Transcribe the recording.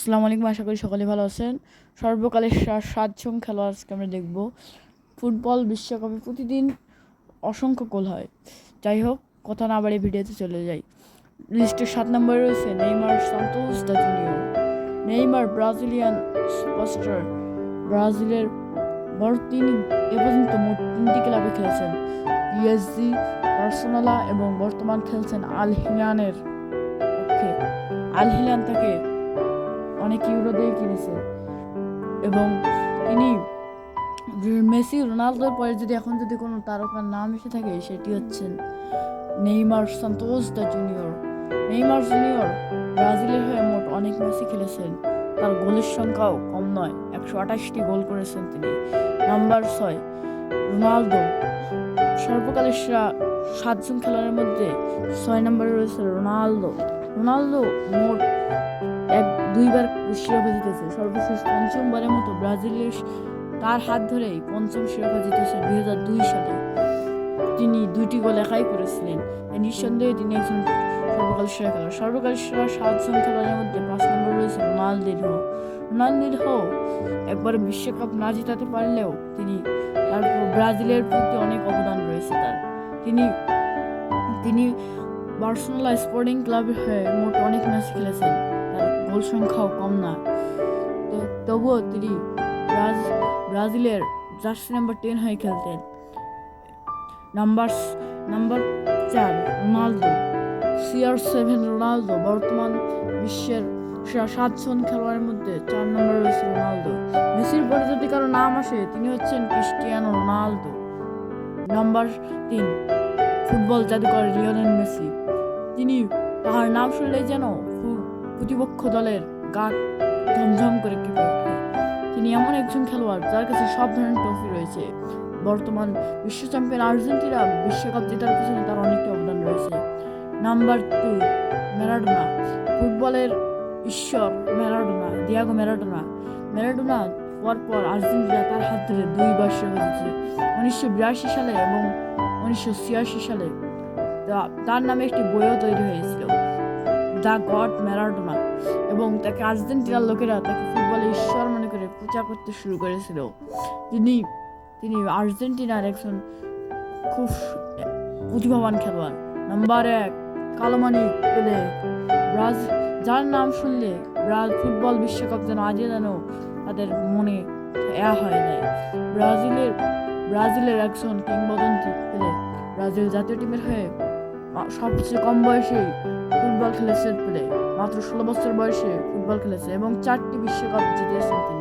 আসসালামু আলাইকুম, আশা করি সকলে ভালো আছেন। সর্বকালের সাতজন খেলোয়াড় আজকে আমরা দেখব। ফুটবল বিশ্বকাপে প্রতিদিন অসংখ্য গোল হয়। যাই হোক, কথা না বাড়িয়ে ভিডিওতে চলে যাই। লিস্টের সাত নম্বরে রয়েছে Neymar, Santos da Junior. Neymar, Brazilian superstar. ব্রাজিলের বড় তিনি এ পর্যন্ত মোট তিনটি ক্লাবে খেলেছেন। পিএসজি, বার্সেলোনা এবং বর্তমান খেলছেন আল হিলানের পক্ষে। আল হিলান তাকে অনেক ইউরো দিয়ে কিনেছে। এবং তিনি মেসি রোনালদোর পরে যদি এখন যদি কোনো তারকার নাম এসে থাকে, সেটি হচ্ছেন Neymar Santos da Junior. Neymar Junior ব্রাজিলের হয়ে মোট অনেক ম্যাচই খেলেছেন। তার গোলের সংখ্যাও কম নয়, একশো আঠাশটি গোল করেছেন তিনি। নাম্বার ছয়, রোনালদো। সর্বকালের সেরা সাতজন খেলোয়াড়ের মধ্যে ছয় নম্বরে রয়েছে রোনালদো। রোনালদো মোট এক, দুইবার শিরোপা জিতেছে। সর্বশেষ পঞ্চমবারের মতো ব্রাজিলের তার হাত ধরেই পঞ্চম শিরোপা জিতেছে দুই হাজার দুই সালে। তিনি দুইটি গোল একাই করেছিলেন। নিঃসন্দেহে তিনি একজন সর্বকাল সেরা খেলোয়াড়। সর্বকাল সেরা সাতজন খেলোয়াড়ের মধ্যে পাঁচ নম্বর রয়েছে রোনালদিনহো রোনালদিনহো একবার বিশ্বকাপ না জেতাতে পারলেও তিনি তারপর ব্রাজিলের প্রতি অনেক অবদান রয়েছে তার। তিনি তিনি বার্সেলোনা স্পোর্টিং ক্লাবের হয়ে মোট অনেক ম্যাচ খেলেছেন। তার গোল সংখ্যাও কম না। তো, তবুও তিনি ব্রাজিলের জার্সি নাম্বার টেন হয়ে খেলতেন। নাম্বার নাম্বার চার, রোনালদো। CR seven, Ronaldo. বর্তমান বিশ্বের সেরা সাতজন খেলোয়াড়ের মধ্যে চার নম্বরে রয়েছে রোনালদো। মেসির পরে যদি কারও নাম আসে, তিনি হচ্ছেন ক্রিস্টিয়ানো রোনালদো। নাম্বার তিন, ফুটবল জাদুকর লিওনেল মেসি। তিনি তাহার নাম শুনলেই যেন প্রতিপক্ষ দলের গা ঝমঝম করে কেঁপে ওঠে। তিনি এমন একজন খেলোয়াড় যার কাছে সব ধরনের ট্রফি রয়েছে। বর্তমান বিশ্ব চ্যাম্পিয়ন আর্জেন্টিনা বিশ্বকাপ জেতার পিছনে তার অনেকটা অবদান রয়েছে। Number two, Maradona. ফুটবলের ঈশ্বর ম্যারাডোনা, দিয়াগো ম্যারাডোনা। ম্যারাডোনা পরপর আর্জেন্টিনা তার হাত ধরে দুইবার শিরোপা জিতেছে। উনিশশো বিরাশি সালে এবং উনিশশো ছিয়াশি সালে তার নামে একটি বইও তৈরি হয়েছিল, দ্য গড ম্যারাডোনা, এবং তাকে আর্জেন্টিনার লোকেরা তাকে ফুটবলে ঈশ্বর মনে করে পূজা করতে শুরু করেছিল। তিনি তিনি আর্জেন্টিনার একজন খুব প্রতিভাবান খেলোয়াড়। নাম্বার এক, কালোমানি পেলে ব্রাজ যার নাম শুনলে ব্রাজ ফুটবল বিশ্বকাপ যেন আজও যেন তাদের মনে এয়া হয় নাই। ব্রাজিলের ব্রাজিলের একজন কিংবদন্তি পেলে ব্রাজিল জাতীয় টিমের হয়ে সবচেয়ে কম বয়সে ফুটবল খেলেছেন পেলে। মাত্র ষোলো বছর বয়সে ফুটবল খেলেছে এবং চারটি বিশ্বকাপ জিতেছেন তিনি।